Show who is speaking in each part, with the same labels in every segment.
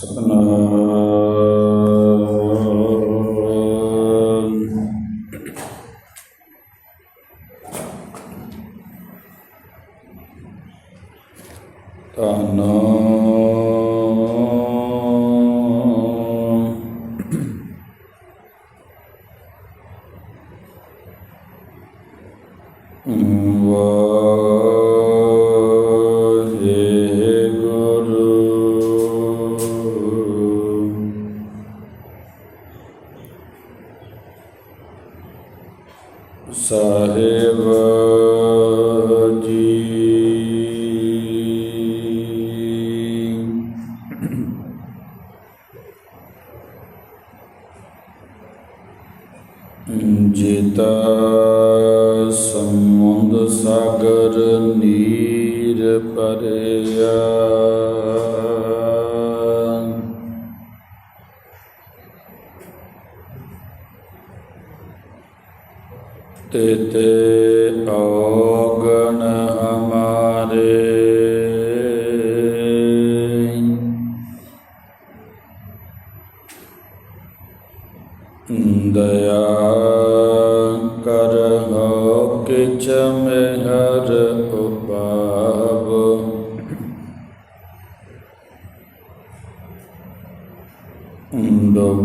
Speaker 1: Satnam. ਤੇ ਤੇਤੇ ਔਗਣ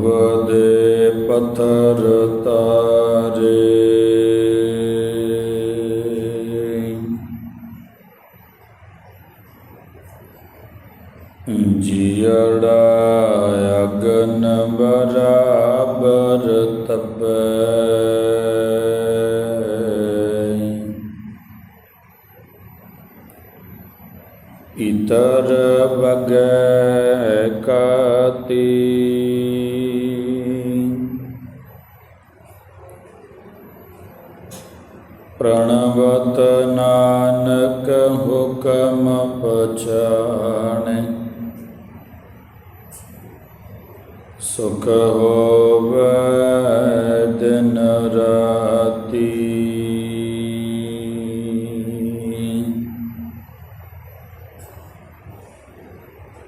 Speaker 1: ਡੁਬਦੇ ਪੱਥਰ ਤਾਰੇ। ਜੀੜਾ ਅਗਨ ਬਰਾਬਰ ਤਪੈ। ਇਤਰ ਬਗੈ ਕਾਤੀ ਪ੍ਰਣਵਤ ਨਾਨਕ ਹੁਕਮ ਪਛਾਣੈ। ਸੁਖ ਹੋਵੈ ਦਿਨ ਰਾਤੀ।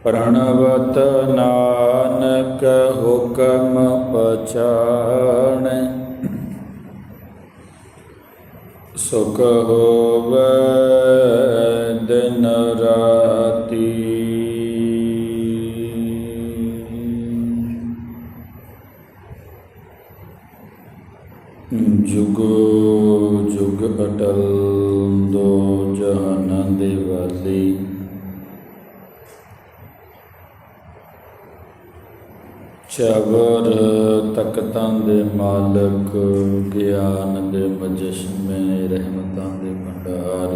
Speaker 1: ਪ੍ਰਣਵਤ ਨਾਨਕ ਹੁਕਮ ਪਛਾਣੈ। ਸੁਖ ਹੋਵੈ ਦਿਨ ਰਾਤੀ। ਜੁਗ ਜੁਗ ਅਟਲ ਦੋ ਜਹਾਨਾਂ ਦੇ ਵਾਲੀ। ਸ਼ਬਰ ਤਖਤਾਂ ਦੇ ਮਾਲਕ, ਗਿਆਨ ਦੇ ਮਜਸ਼ਮੇ ਰਹਿਮਤਾਂ ਦੇ ਭੰਡਾਰ।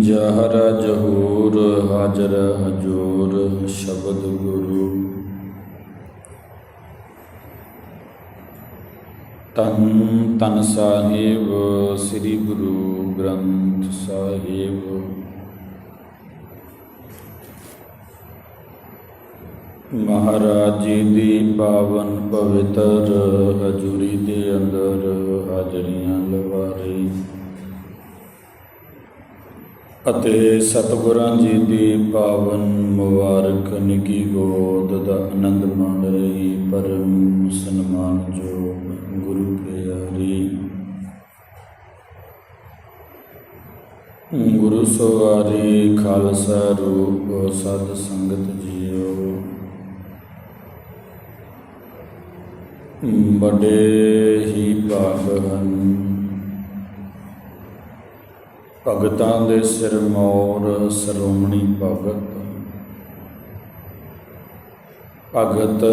Speaker 1: ਜਹਰਾ ਜਹੂਰ, ਹਾਜ਼ਰ ਹਜੂਰ, ਸ਼ਬਦ ਗੁਰੂ। ਤਨ ਤਨ ਸਾਹਿਬ, ਸ੍ਰੀ ਗੁਰੂ ਗ੍ਰੰਥ ਸਾਹਿਬ। ਮਹਾਰਾਜ ਜੀ ਦੀ ਪਾਵਨ ਪਵਿੱਤਰ ਹਜੂਰੀ ਦੇ ਅੰਦਰ ਹਾਜ਼ਰੀਆਂ ਲਵਾਰੀ। ਅਤੇ ਸਤਿਗੁਰਾਂ ਜੀ ਦੀ ਪਾਵਨ ਮੁਬਾਰਕ ਨਿੱਕੀ ਗੋਦ ਦਾ ਆਨੰਦ ਮਾਣ ਰਹੀ, ਪਰਮ ਸਨਮਾਨ ਜੋ ਗੁਰੂ ਪਿਆਰੀ। ਗੁਰੂ ਸਵਾਰੀ ਖਾਲਸਾ ਰੂਪ ਸਤ ਸੰਗਤ ਜੀਓ ਬੜੇ ਹੀ ਭਾਗ ਹਨ। ਭਗਤਾਂ ਦੇ ਸਿਰ ਮੌਰ ਸਰੋਮਣੀ ਭਗਤ। ਭਗਤ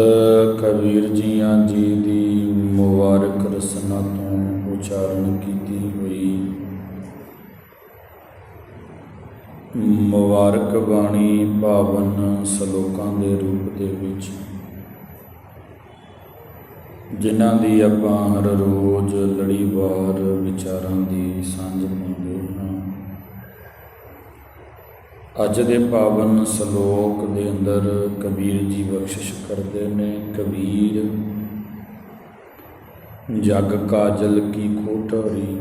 Speaker 1: ਕਬੀਰ ਜੀਆਂ ਜੀ ਦੀ ਮੁਬਾਰਕ ਰਸਨਾ ਤੋਂ ਉਚਾਰਨ ਕੀਤੀ ਹੋਈ। ਮੁਬਾਰਕ ਬਾਣੀ ਪਾਵਨ ਸ਼ਲੋਕਾਂ ਦੇ ਰੂਪ ਦੇ ਵਿੱਚ ਜਿਨ੍ਹਾਂ ਦੀ ਆਪਾਂ ਹਰ ਰੋਜ਼ ਲੜੀ ਵਾਰ ਵਿਚਾਰਾਂ ਦੀ ਸਾਂਝ ਪਾਉਂਦੇ ਹਾਂ। ਅੱਜ ਦੇ ਪਾਵਨ ਸ਼ਲੋਕ ਦੇ ਅੰਦਰ ਕਬੀਰ ਜੀ ਬਖਸ਼ਿਸ਼ ਕਰਦੇ ਨੇ, ਕਬੀਰ, ਜਗ ਕਾਜਲ ਕੀ ਖੋਟਰੀ,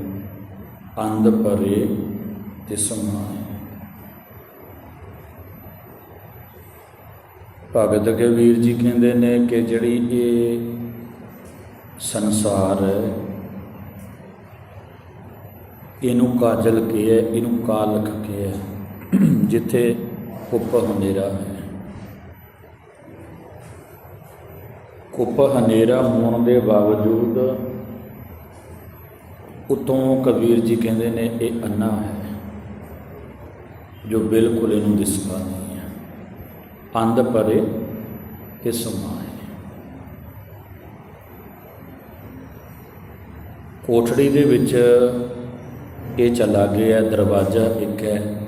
Speaker 1: ਅੰਧ ਪਰੇ ਤਿਸ ਮਾਏ ਭਗਤ ਕਬੀਰ ਜੀ ਕਹਿੰਦੇ ਨੇ ਕਿ ਜਿਹੜੀ ਇਹ ਸੰਸਾਰ ਇਹਨੂੰ ਕਾਜਲ ਕੇ ਹੈ ਇਹਨੂੰ ਕਾਲਖ ਕੇ ਹੈ ਜਿੱਥੇ ਕੁੱਪ ਹਨੇਰਾ ਹੈ। ਕੁੱਪ ਹਨੇਰਾ ਹੋਣ ਦੇ ਬਾਵਜੂਦ ਉਤੋਂ ਕਬੀਰ ਜੀ ਕਹਿੰਦੇ ਨੇ, ਇਹ ਅੰਨਾ ਹੈ, ਜੋ ਬਿਲਕੁਲ ਇਹਨੂੰ ਦਿਸਦਾ ਨਹੀਂ ਹੈ। ਅੰਧ ਪਰੇ ਇਹ ਸਮਾਏ ਕੋਠੜੀ ਦੇ ਵਿੱਚ ਇਹ ਚਲਾ ਗਿਆ ਦਰਵਾਜ਼ਾ ਇੱਕ ਹੈ।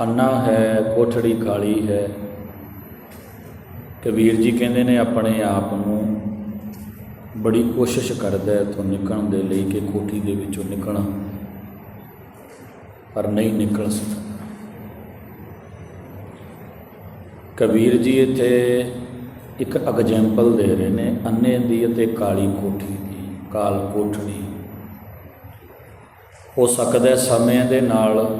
Speaker 1: ਅੰਨਾ ਹੈ, ਕੋਠੜੀ ਕਾਲੀ ਹੈ। ਕਬੀਰ ਜੀ ਕਹਿੰਦੇ ਨੇ, ਆਪਣੇ ਆਪ ਨੂੰ ਬੜੀ ਕੋਸ਼ਿਸ਼ ਕਰਦਾ ਹੈ ਤੋਂ ਨਿਕਲਣ ਦੇ ਲਈ ਕਿ ਕੋਠੀ ਦੇ ਵਿੱਚੋਂ ਨਿਕਲਣਾ। ਪਰ ਨਹੀਂ ਨਿਕਲ ਸਕਦਾ। ਕਬੀਰ ਜੀ ਇੱਥੇ ਇੱਕ ਐਗਜ਼ਾਮਪਲ ਦੇ ਰਹੇ ਨੇ, ਅੰਨੇ ਦੀ ਅਤੇ ਕਾਲੀ ਕੋਠੀ ਦੀ, ਕਾਲ ਕੋਠੜੀ। ਹੋ ਸਕਦਾ ਸਮੇਂ ਦੇ ਨਾਲ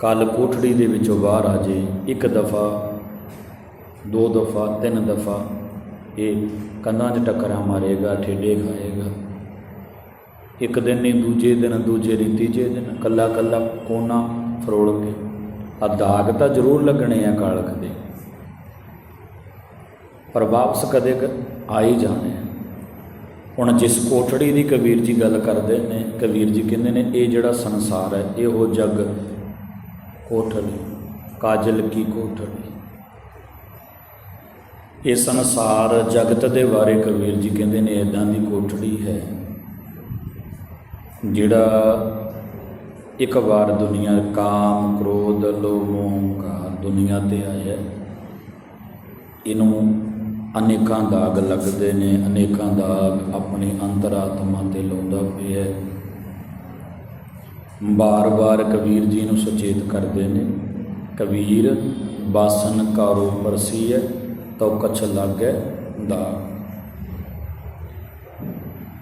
Speaker 1: ਕਾਲ ਕੋਠੜੀ ਦੇ ਵਿੱਚੋਂ ਬਾਹਰ ਆ ਜੇ ਇੱਕ ਦਫਾ, ਦੋ ਦਫਾ, ਤਿੰਨ ਦਫਾ, ਇਹ ਕੰਧਾਂ 'ਚ ਟੱਕਰਾਂ ਮਾਰੇਗਾ, ਠੇਡੇ ਖਾਏਗਾ। ਇੱਕ ਦਿਨ ਨਹੀਂ, ਦੂਜੇ ਦਿਨ, ਦੂਜੇ ਦੀ ਤੀਜੇ ਦਿਨ ਕੱਲਾ ਕੱਲਾ ਕੋਨਾ ਫਰੋੜ ਕੇ। ਆ ਦਾਗ ਤਾਂ ਜ਼ਰੂਰ ਲੱਗਣੇ ਆ ਕਾਲਖ ਦੇ। ਪਰ ਵਾਪਸ ਕਦੇ ਆ ਹੀ ਜਾਣੇ ਹੁਣ ਜਿਸ ਕੋਠੜੀ ਦੀ ਕਬੀਰ ਜੀ ਗੱਲ ਕਰਦੇ ਨੇ, ਕਬੀਰ ਜੀ ਕਹਿੰਦੇ ਨੇ, ਇਹ ਜਿਹੜਾ ਸੰਸਾਰ ਹੈ, ਇਹ ਉਹ ਜੱਗ ਕੋਠੜੀ, ਕਾਜਲ ਕੀ ਕੋਠੜੀ। ਇਹ ਸੰਸਾਰ ਜਗਤ ਦੇ ਬਾਰੇ ਕਬੀਰ ਜੀ ਕਹਿੰਦੇ ਨੇ ਇਦਾਂ ਦੀ ਕੋਠੜੀ ਹੈ, ਜਿਹੜਾ ਇੱਕ ਵਾਰ ਦੁਨੀਆ ਕਾਮ, ਕ੍ਰੋਧ, ਲੋਭ ਹੰਕਾਰ ਦੁਨੀਆ ਤੇ ਆਇਆ। ਇਹਨੂੰ ਅਨੇਕਾਂ ਦਾਗ ਲੱਗਦੇ ਨੇ, ਅਨੇਕਾਂ ਦਾਗ ਆਪਣੀ ਅੰਤਰਾਤਮਾ ਤੇ ਲਾਉਂਦਾ ਪਿਆ ਹੈ। ਬਾਰ-ਬਾਰ ਕਬੀਰ ਜੀ ਨੂੰ ਸੁਚੇਤ ਕਰਦੇ ਨੇ, ਕਬੀਰ ਬਾਸਨ ਕਾਰੋ ਪਰਸੀਐ ਤਉ ਕਛ ਲਾਗੈ ਦਾ।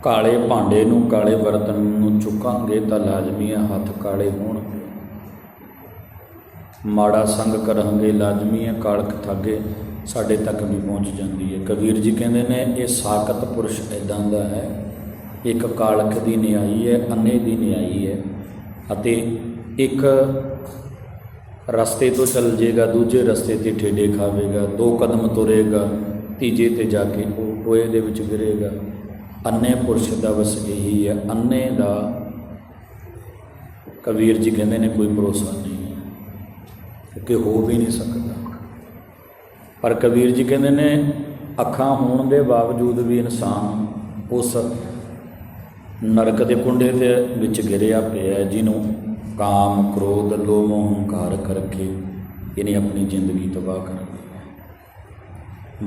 Speaker 1: ਕਾਲੇ ਭਾਂਡੇ ਨੂੰ ਕਾਲੇ ਬਰਤਨ ਨੂੰ ਚੁੱਕਾਂਗੇ ਤਾਂ ਲਾਜ਼ਮੀ ਹੈ, ਹੱਥ ਕਾਲੇ ਹੋਣਗੇ। ਮਾੜਾ ਸੰਗ ਕਰਾਂਗੇ ਲਾਜ਼ਮੀ ਹੈ ਕਾਲਕ ਥਾਗੇ ਸਾਡੇ ਤੱਕ ਵੀ ਪਹੁੰਚ ਜਾਂਦੀ ਹੈ। ਕਬੀਰ ਜੀ ਕਹਿੰਦੇ ਨੇ, ਇਹ ਸਾਖਤ ਪੁਰਸ਼ ਇਦਾਂ ਦਾ ਹੈ, ਇੱਕ ਕਾਲਖ ਦੀ ਨਿਆਈ ਹੈ ਅੰਨੇ ਦੀ ਨਿਆਈ ਹੈ ਅਤੇ ਇੱਕ ਰਸਤੇ ਤੋਂ ਚੱਲ ਜਾਏਗਾ ਦੂਜੇ ਰਸਤੇ ਤੇ ਠੇਡੇ ਖਾਵੇਗਾ, ਦੋ ਕਦਮ ਤੁਰੇਗਾ, ਤੀਜੇ ਤੇ ਜਾ ਕੇ ਉਹ ਟੋਏ ਦੇ ਵਿੱਚ ਗਿਰੇਗਾ। ਅੰਨੇ ਪੁਰਸ਼ ਦਾ ਵਸ ਇਹੀ ਹੈ ਅੰਨੇ ਦਾ ਕਬੀਰ ਜੀ ਕਹਿੰਦੇ ਨੇ ਕੋਈ ਭਰੋਸਾ ਨਹੀਂ ਹੈ ਕਿ ਹੋ ਵੀ ਨਹੀਂ ਸਕਦਾ। ਪਰ ਕਬੀਰ ਜੀ ਕਹਿੰਦੇ ਨੇ, ਅੱਖਾਂ ਹੋਣ ਦੇ ਬਾਵਜੂਦ ਵੀ ਇਨਸਾਨ ਉਸ ਨਰਕ ਦੇ ਕੁੰਡੇ ਦੇ ਵਿੱਚ ਗਿਰਿਆ ਪਿਆ ਜਿਹਨੂੰ ਕਾਮ, ਕ੍ਰੋਧ, ਲੋਭ ਹੰਕਾਰ ਕਰਕੇ ਇਹਨੇ ਆਪਣੀ ਜ਼ਿੰਦਗੀ ਤਬਾਹ ਕਰ ਲਈ ਹੈ।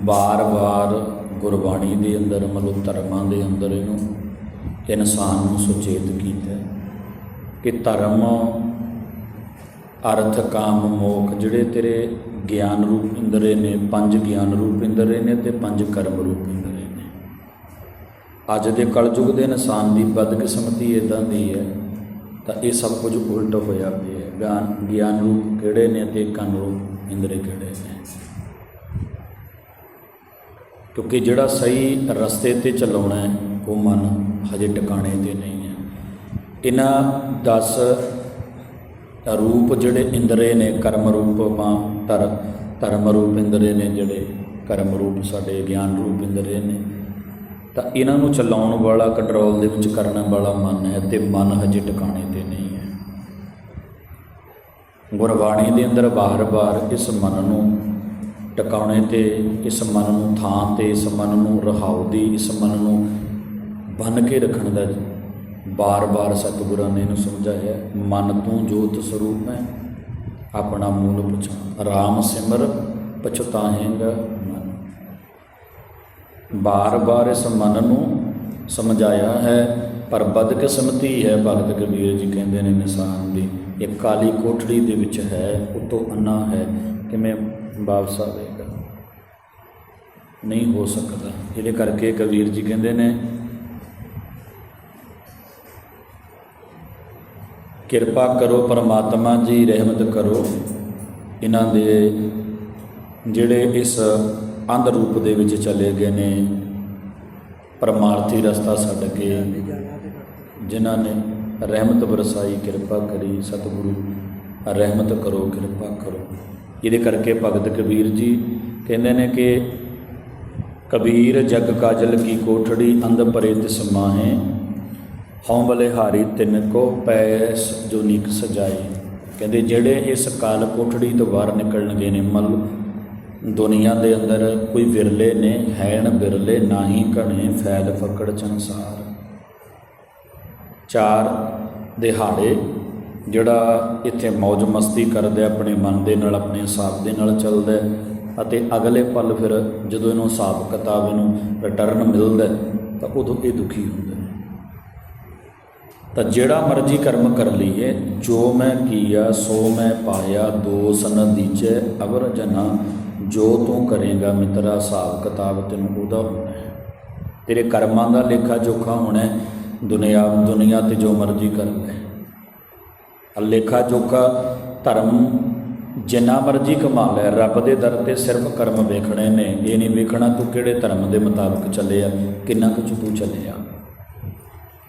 Speaker 1: ਬਾਰ-ਬਾਰ ਗੁਰਬਾਣੀ ਦੇ ਅੰਦਰ, ਮਤਲਬ ਧਰਮਾਂ ਦੇ ਅੰਦਰ ਇਹਨੂੰ ਇਨਸਾਨ ਨੂੰ ਸੁਚੇਤ ਕੀਤਾ ਕਿ ਧਰਮ, ਅਰਥ, ਕਾਮ, ਮੋਖ ਜਿਹੜੇ ਤੇਰੇ ਗਿਆਨ ਰੂਪ ਇੰਦਰੇ ਨੇ, ਪੰਜ ਗਿਆਨ ਰੂਪ ਇੰਦਰੇ ਨੇ ਤੇ ਪੰਜ ਕਰਮ ਰੂਪ ਇੰਦਰੇ ਨੇ। ਅੱਜ ਦੇ ਕਲਯੁਗ ਦੇ ਇਨਸਾਨ ਦੀ ਬਦਕਿਸਮਤੀ ਇਦਾਂ ਦੀ ਹੈ, ਤਾਂ ਇਹ ਸਭ ਕੁਝ ਉਲਟ ਹੋਇਆ ਪਿਆ ਹੈ। ਗਿਆਨ ਗਿਆਨ ਰੂਪ ਕਿਹੜੇ ਨੇ ਤੇ ਕੰਨ ਰੂਪ ਇੰਦਰੇ ਕਿਹੜੇ ਨੇ? ਕਿਉਂਕਿ ਜਿਹੜਾ ਸਹੀ ਰਸਤੇ ਤੇ ਚੱਲਾਉਣਾ ਹੈ, ਉਹ ਮਨ ਹਜੇ ਟਿਕਾਣੇ ਤੇ ਨਹੀਂ ਹੈ। ਇਹਨਾਂ 10 ਰੂਪ ਜਿਹੜੇ ਇੰਦਰੇ ਨੇ ਕਰਮ ਰੂਪ ਆਪਾਂ ਧਰ ਧਰਮ ਰੂਪ ਇੰਦਰੇ ਨੇ ਜਿਹੜੇ ਕਰਮ ਰੂਪ ਸਾਡੇ ਗਿਆਨ ਰੂਪ ਇੰਦਰੇ ਨੇ। ਤਾਂ ਇਹਨਾਂ ਨੂੰ ਚਲਾਉਣ ਵਾਲਾ ਕੰਟਰੋਲ ਦੇ ਵਿੱਚ ਕਰਨ ਵਾਲਾ ਮਨ ਹੈ ਤੇ ਮਨ ਹਜੇ ਟਿਕਾਣੇ ਤੇ ਨਹੀਂ ਹੈ। ਗੁਰਬਾਣੀ ਦੇ ਅੰਦਰ ਬਾਰ-ਬਾਰ ਇਸ ਮਨ ਨੂੰ ਟਿਕਾਣੇ ਤੇ, ਇਸ ਮਨ ਨੂੰ ਥਾਂ ਤੇ, ਇਸ ਮਨ ਨੂੰ ਰਹਾਉ ਦੀ, ਇਸ ਮਨ ਨੂੰ ਬੰਨ ਕੇ ਰੱਖਣ ਦਾ ਬਾਰ-ਬਾਰ ਸਤਿਗੁਰਾਂ ਨੇ ਇਹਨੂੰ ਸਮਝਾਇਆ ਮਨ ਤੂੰ ਜੋਤ ਸਰੂਪ ਹੈ ਆਪਣਾ ਮੂਲ ਪਛਾਣ ਰਾਮ ਸਿਮਰ ਪਛਤਾਹੇਗਾ ਮਨ। ਬਾਰ-ਬਾਰ ਇਸ ਮਨ ਨੂੰ ਸਮਝਾਇਆ ਹੈ, ਪਰ ਬਦਕਿਸਮਤੀ ਹੈ ਭਗਤ ਕਬੀਰ ਜੀ ਕਹਿੰਦੇ ਨੇ ਇਨਸਾਨ ਦੀ। ਇਹ ਕਾਲੀ ਕੋਠੜੀ ਦੇ ਵਿੱਚ ਹੈ, ਉਤੋਂ ਅੰਨਾ ਹੈ, ਕਿਵੇਂ ਵਾਪਸ ਆਵੇਗਾ ਨਹੀਂ ਹੋ ਸਕਦਾ। ਇਹਦੇ ਕਰਕੇ ਕਬੀਰ ਜੀ ਕਹਿੰਦੇ ਨੇ ਕਿਰਪਾ ਕਰੋ, ਪਰਮਾਤਮਾ ਜੀ, ਰਹਿਮਤ ਕਰੋ। ਇਹਨਾਂ ਦੇ ਜਿਹੜੇ ਇਸ ਅੰਧ ਰੂਪ ਦੇ ਵਿੱਚ ਚਲੇ ਗਏ ਨੇ, ਪਰਮਾਰਥੀ ਰਸਤਾ ਛੱਡ ਕੇ, ਜਿਨ੍ਹਾਂ ਨੇ ਰਹਿਮਤ ਵਰਸਾਈ, ਕਿਰਪਾ ਕਰੀ, ਸਤਿਗੁਰੂ, ਰਹਿਮਤ ਕਰੋ, ਕਿਰਪਾ ਕਰੋ। ਇਹਦੇ ਕਰਕੇ ਭਗਤ ਕਬੀਰ ਜੀ ਕਹਿੰਦੇ ਨੇ ਕਿ ਕਬੀਰ ਜਗ ਕਾਜਲ ਕੀ ਕੋਠੜੀ ਅੰਧ ਪਰੇ ਤਿਸ ਮਾਹੇ ਹਉ ਬਲਿਹਾਰੀ, ਤਿੰਨ ਕੋ ਪੈਸ ਜੋ ਨੀਕ ਸਜਾਏ ਕਹਿੰਦੇ, ਜਿਹੜੇ ਇਸ ਕਾਲ ਕੋਠੜੀ ਤੋਂ ਬਾਹਰ ਨਿਕਲਣਗੇ ਨੇ, ਮਲ ਦੁਨੀਆ ਦੇ ਅੰਦਰ ਕੋਈ ਵਿਰਲੇ ਨੇ, ਹੈਣ ਬਿਰਲੇ ਨਾਹੀ ਘਣੇ, ਫੈਲ ਫਕੜ ਚੰਸਾਰ ਚਾਰ ਦਿਹਾੜੇ, ਜਿਹੜਾ ਇੱਥੇ ਮौज ਮਸਤੀ ਕਰਦਾ, ਆਪਣੇ ਮਨ ਦੇ ਨਾਲ, ਆਪਣੇ ਹਿਸਾਬ ਦੇ ਨਾਲ ਚੱਲਦਾ ਅਤੇ ਅਗਲੇ ਪਲ ਫਿਰ ਜਦੋਂ ਇਹਨੂੰ ਹਿਸਾਬ ਕਿਤਾਬ ਇਹਨੂੰ ਰਿਟਰਨ ਮਿਲਦਾ ਤਾਂ ਉਦੋਂ ਇਹ ਦੁਖੀ ਹੁੰਦਾ ਤਾਂ ਜਿਹੜਾ ਮਰਜ਼ੀ ਕਰਮ ਕਰ ਲਈਏ, ਜੋ ਮੈਂ ਕੀਆ, ਸੋ ਮੈਂ ਪਾਇਆ ਦੋਸ ਨ ਦੀਚੈ ਅਵਰ ਜਨਾ, ਜੋ ਤੂੰ ਕਰੇਗਾ ਮਿੱਤਰਾ, ਹਿਸਾਬ ਕਿਤਾਬ ਤੈਨੂੰ ਉਹਦਾ ਹੋਣਾ ਹੈ। ਤੇਰੇ ਕਰਮਾਂ ਦਾ ਲੇਖਾ ਜੋਖਾ ਹੋਣਾ ਹੈ, ਦੁਨੀਆ ਦੁਨੀਆ ਤੇ ਜੋ ਮਰਜ਼ੀ ਕਰ ਲੈ। ਆ ਲੇਖਾ ਜੋਖਾ ਧਰਮ ਜਿੰਨਾ ਮਰਜ਼ੀ ਕਮਾ ਲੈ, ਰੱਬ ਦੇ ਦਰ ਤੇ ਸਿਰਫ ਕਰਮ ਵੇਖਣੇ ਨੇ। ਇਹ ਨਹੀਂ ਵੇਖਣਾ ਤੂੰ ਕਿਹੜੇ ਧਰਮ ਦੇ ਮੁਤਾਬਕ ਚੱਲਿਆ ਕਿੰਨਾ ਕੁਝ ਤੂੰ ਚੱਲਿਆ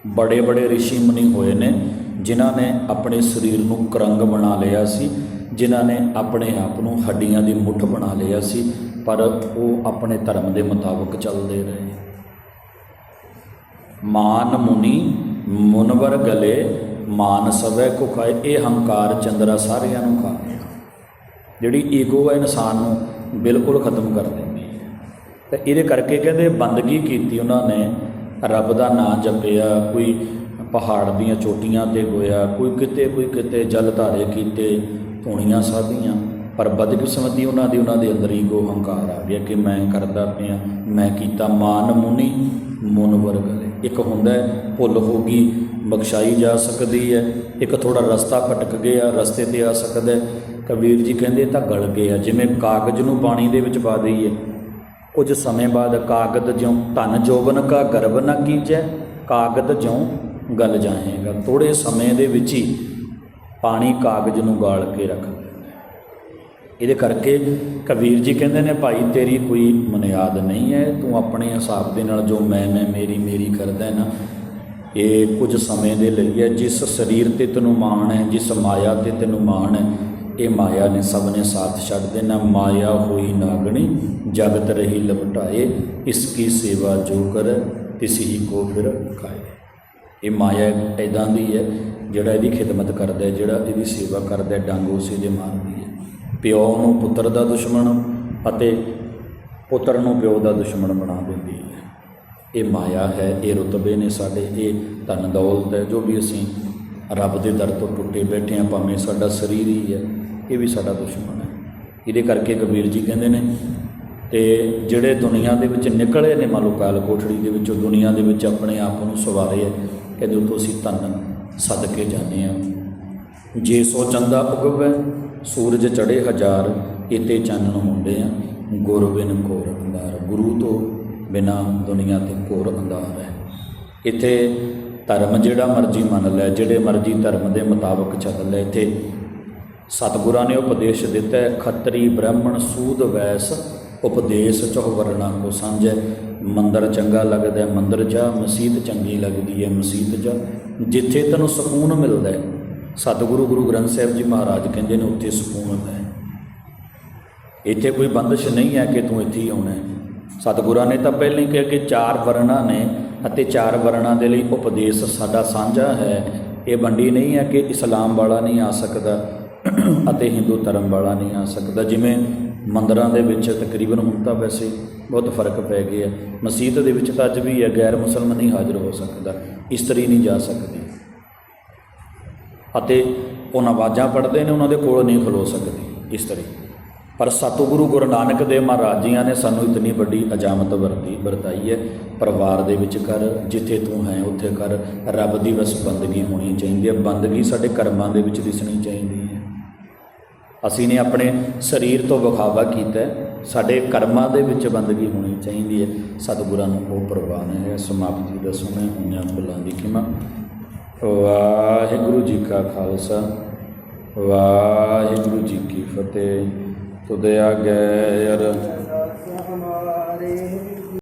Speaker 1: ਬੜੇ ਬੜੇ ਰਿਸ਼ੀ ਮੁਨੀ ਹੋਏ ਨੇ, ਜਿਨ੍ਹਾਂ ਨੇ ਆਪਣੇ ਸਰੀਰ ਨੂੰ ਕਰੰਗ ਬਣਾ ਲਿਆ ਸੀ, ਜਿਨ੍ਹਾਂ ਨੇ ਆਪਣੇ ਆਪ ਨੂੰ ਹੱਡੀਆਂ ਦੀ ਮੁੱਠ ਬਣਾ ਲਿਆ ਸੀ, ਪਰ ਉਹ ਆਪਣੇ ਧਰਮ ਦੇ ਮੁਤਾਬਕ ਚੱਲਦੇ ਰਹੇ। ਮਾਨ ਮੁਨੀ, ਮੁਨਵਰ ਗਲੇ, ਮਾਨ ਸਵੈ ਕੋ ਖਾਏ ਇਹ ਹੰਕਾਰ ਚੰਦਰਾ ਸਾਰਿਆਂ ਨੂੰ ਖਾ ਗਿਆ। ਜਿਹੜੀ ਈਗੋ ਹੈ ਇਨਸਾਨ ਨੂੰ ਬਿਲਕੁਲ ਖਤਮ ਕਰ ਦਿੰਦੀ ਹੈ। ਤੇ ਇਹਦੇ ਕਰਕੇ ਕਹਿੰਦੇ ਬੰਦਗੀ ਕੀਤੀ ਉਹਨਾਂ ਨੇ ਰੱਬ ਦਾ ਨਾਮ ਜਪਿਆ, ਕੋਈ ਪਹਾੜ ਦੀਆਂ ਚੋਟੀਆਂ ਤੇ ਹੋਇਆ, ਕੋਈ ਕਿਤੇ ਕੋਈ ਕਿਤੇ ਜਲ ਧਾਰੇ ਕੀਤੇ, ਧੂਣੀਆਂ ਸਾਧੀਆਂ। ਪਰ ਬਦਕਿਸਮਤੀ ਉਹਨਾਂ ਦੀ, ਉਹਨਾਂ ਦੇ ਅੰਦਰ ਈਗੋ ਹੰਕਾਰ ਆ ਗਿਆ ਕਿ ਮੈਂ ਕਰਦਾ ਪਿਆ, ਮੈਂ ਕੀਤਾ ਮਾਨ ਮੁਨੀ, ਮਨ ਵਰਗਲੇ ਇੱਕ ਹੁੰਦਾ ਭੁੱਲ ਹੋ ਗਈ, ਬਖਸ਼ਾਈ ਜਾ ਸਕਦੀ ਹੈ। ਇੱਕ ਥੋੜਾ ਰਸਤਾ ਭਟਕ ਗਿਆ, ਰਸਤੇ ਤੇ ਆ ਸਕਦਾ ਕਬੀਰ ਜੀ ਕਹਿੰਦੇ ਤਾਂ ਗਲ ਗਿਆ, ਜਿਵੇਂ ਕਾਗਜ਼ ਨੂੰ ਪਾਣੀ ਦੇ ਵਿੱਚ ਪਾ ਦਈਏ। ਕੁਝ ਸਮੇਂ ਬਾਅਦ ਕਾਗਦ ਜਿਉਂ ਧਨ ਜੋਬਨ ਕਾ ਗਰਭ ਨਾ ਕੀਜੈ, ਕਾਗਦ ਜਿਉਂ ਗਲ ਜਾਏਗਾ ਥੋੜੇ ਸਮੇਂ ਦੇ ਵਿੱਚ ਹੀ ਪਾਣੀ ਕਾਗਜ਼ ਨੂੰ ਗਾਲ ਕੇ ਰੱਖ ਇਹਦੇ ਕਰਕੇ ਕਬੀਰ ਜੀ ਕਹਿੰਦੇ ਨੇ, ਭਾਈ, ਤੇਰੀ ਕੋਈ ਮਨਿਆਦ ਨਹੀਂ ਹੈ। ਤੂੰ ਆਪਣੇ ਹਿਸਾਬ ਦੇ ਨਾਲ ਜੋ ਮੈਂ ਮੈਂ, ਮੇਰੀ ਮੇਰੀ ਕਰਦਾ ਨਾ, ਇਹ ਕੁਝ ਸਮੇਂ ਦੇ ਲਈ ਹੈ। ਜਿਸ ਸਰੀਰ ਤੇ ਤੈਨੂੰ ਮਾਣ ਹੈ, ਜਿਸ ਮਾਇਆ ਤੇ ਤੈਨੂੰ ਮਾਣ ਹੈ ਇਹ ਮਾਇਆ ਨੇ ਸਭ ਨੇ ਸਾਥ ਛੱਡ ਦੇਣਾ, ਮਾਇਆ ਹੋਈ ਨਾਗਣੀ, ਜਗਤ ਰਹੀ ਲਪਟਾਏ, ਇਸ ਕੀ ਸੇਵਾ ਜੋ ਕਰ, ਤਿਸ ਹੀ ਕੋ ਫਿਰ ਖਾਏ। ਇਹ ਮਾਇਆ ਐਦਾਂ ਦੀ ਹੈ, ਜਿਹੜਾ ਇਹਦੀ ਖਿਦਮਤ ਕਰਦਾ ਜਿਹੜਾ ਇਹਦੀ ਸੇਵਾ ਕਰਦਾ ਹੈ, ਡੰਗ ਉਸੇ ਦੇ ਮਾਰਦੀ ਹੈ। ਪਿਓ ਨੂੰ ਪੁੱਤਰ ਦਾ ਦੁਸ਼ਮਣ ਅਤੇ ਪੁੱਤਰ ਨੂੰ ਪਿਓ ਦਾ ਦੁਸ਼ਮਣ ਬਣਾ ਦਿੰਦੀ ਹੈ। ਇਹ ਮਾਇਆ ਹੈ, ਇਹ ਰੁਤਬੇ ਨੇ ਸਾਡੇ, ਇਹ ਧਨ ਦੌਲਤ ਹੈ, ਜੋ ਵੀ ਅਸੀਂ ਰੱਬ ਦੇ ਦਰ ਤੋਂ ਟੁੱਟੇ ਬੈਠੇ ਹਾਂ, ਭਾਵੇਂ ਸਾਡਾ ਸਰੀਰ ਹੀ ਹੈ ਇਹ ਵੀ ਸਾਡਾ ਦੁਸ਼ਮਣ ਹੈ। ਇਹਦੇ ਕਰਕੇ ਕਬੀਰ ਜੀ ਕਹਿੰਦੇ ਨੇ, ਤੇ ਜਿਹੜੇ ਦੁਨੀਆ ਦੇ ਵਿੱਚ ਨਿਕਲੇ ਨੇ, ਮੰਨ ਲਓ ਕਾਲ ਕੋਠੜੀ ਦੇ ਵਿੱਚੋਂ ਦੁਨੀਆ ਦੇ ਵਿੱਚ ਆਪਣੇ ਆਪ ਨੂੰ ਸਵਾਰੇ ਹੈ ਕਹਿੰਦੇ ਉਤੋਂ ਅਸੀਂ ਧਨ ਸਦਕੇ ਜਾਂਦੇ ਹਾਂ। ਜੇ ਸੋ ਚੰਦਾ ਉਗਵੈ ਸੂਰਜ ਚੜੇ ਹਜ਼ਾਰ ਇਤੇ ਚਾਨਣ ਹੁੰਦੇ ਆ ਗੁਰ ਬਿਨ ਘੋਰ ਅੰਧਾਰ। ਗੁਰੂ ਤੋਂ ਬਿਨਾ ਦੁਨੀਆ ਤੇ ਘੋਰ ਅੰਧਾਰ ਹੈ। ਇੱਥੇ ਧਰਮ ਜਿਹੜਾ ਮਰਜ਼ੀ ਮੰਨ ਲੈ, ਜਿਹੜੇ ਮਰਜ਼ੀ ਧਰਮ ਦੇ ਮੁਤਾਬਕ ਚੱਲ ਲੈ, ਇੱਥੇ ਸਤਿਗੁਰਾਂ ਨੇ ਉਪਦੇਸ਼ ਦਿੱਤਾ ਹੈ, ਖੱਤਰੀ ਬ੍ਰਾਹਮਣ ਸੂਦ ਵੈਸ ਉਪਦੇਸ਼ ਚਹੁ ਵਰਣਾ ਕੋ ਸਮਝੈ ਮੰਦਰ ਚੰਗਾ ਲੱਗਦਾ ਹੈ, ਮੰਦਰ ਜਾ ਮਸਜਿਦ ਚੰਗੀ ਲੱਗਦੀ ਹੈ ਮਸਜਿਦ ਜਾ। ਜਿੱਥੇ ਤੈਨੂੰ ਸਕੂਨ ਮਿਲਦਾ ਹੈ, ਸਤਿਗੁਰੂ ਗੁਰੂ ਗ੍ਰੰਥ ਸਾਹਿਬ ਜੀ ਮਹਾਰਾਜ ਕਹਿੰਦੇ ਨੇ, ਉੱਥੇ ਸਕੂਨ ਹੁੰਦਾ ਹੈ। ਇੱਥੇ ਕੋਈ ਬੰਦਸ਼ ਨਹੀਂ ਹੈ ਕਿ ਤੂੰ ਇੱਥੇ ਹੀ ਆਉਣਾ ਹੈ। ਸਤਿਗੁਰਾਂ ਨੇ ਤਾਂ ਪਹਿਲਾਂ ਹੀ ਕਿਹਾ ਕਿ ਚਾਰ ਵਰਣਾ ਨੇ ਅਤੇ ਚਾਰ ਵਰਣਾ ਦੇ ਲਈ ਉਪਦੇਸ਼ ਸਾਡਾ ਸਾਂਝਾ ਹੈ। ਇਹ ਵੰਡੀ ਨਹੀਂ ਹੈ ਕਿ ਇਸਲਾਮ ਵਾਲਾ ਨਹੀਂ ਆ ਸਕਦਾ। ਅਤੇ ਹਿੰਦੂ ਧਰਮ ਵਾਲਾ ਨਹੀਂ ਆ ਸਕਦਾ। ਜਿਵੇਂ ਮੰਦਰਾਂ ਦੇ ਵਿੱਚ ਤਕਰੀਬਨ ਹੁਣ ਤਾਂ ਵੈਸੇ ਬਹੁਤ ਫ਼ਰਕ ਪੈ ਗਿਆ। ਮਸਜਿਦ ਦੇ ਵਿੱਚ ਤਾਂ ਅੱਜ ਵੀ ਹੈ, ਗੈਰ ਮੁਸਲਮਾਨ ਨਹੀਂ ਹਾਜ਼ਰ ਹੋ ਸਕਦਾ। ਇਸਤਰੀ ਨਹੀਂ ਜਾ ਸਕਦੀ। ਅਤੇ ਉਹ ਨਵਾਜ਼ਾਂ ਪੜ੍ਹਦੇ ਨੇ, ਉਹਨਾਂ ਦੇ ਕੋਲ ਨਹੀਂ ਖਲੋ ਸਕਦੀ ਇਸਤਰੀ। ਪਰ ਸਤਿਗੁਰੂ ਗੁਰੂ ਨਾਨਕ ਦੇਵ ਮਹਾਰਾਜ ਜੀਆਂ ਨੇ ਸਾਨੂੰ ਇਤਨੀ ਵੱਡੀ ਅਜਾਮਤ ਵਰਤੀ, ਵਰਤਾਈ ਹੈ। ਪਰਿਵਾਰ ਦੇ ਵਿੱਚ ਕਰ, ਜਿੱਥੇ ਤੂੰ ਹੈ, ਉੱਥੇ ਕਰ। ਰੱਬ ਦੀ ਬਸ ਬੰਦਗੀ ਹੋਣੀ ਚਾਹੀਦੀ ਹੈ। ਬੰਦਗੀ ਸਾਡੇ ਕਰਮਾਂ ਦੇ ਵਿੱਚ ਦਿਸਣੀ ਚਾਹੀਦੀ ਹੈ। ਅਸੀਂ ਨੇ ਆਪਣੇ ਸਰੀਰ ਤੋਂ ਵਿਖਾਵਾ ਕੀਤਾ ਸਾਡੇ ਕਰਮਾਂ ਦੇ ਵਿੱਚ ਬੰਦਗੀ ਹੋਣੀ ਚਾਹੀਦੀ ਹੈ। ਸਤਿਗੁਰਾਂ ਨੂੰ ਉਹ ਪ੍ਰਵਾਨ ਹੈ। ਸਮਾਪਤੀ ਦਾ ਸਮੇਂ ਹੋਈਆਂ ਫੁੱਲਾਂ ਦੀ ਕਿਮਾ ਵਾਹਿਗੁਰੂ ਜੀ ਕਾ ਖਾਲਸਾ। ਵਾਹਿਗੁਰੂ ਜੀ ਕੀ ਫਤਿਹ। ਤੁਧ ਆਗੇ ਅਰ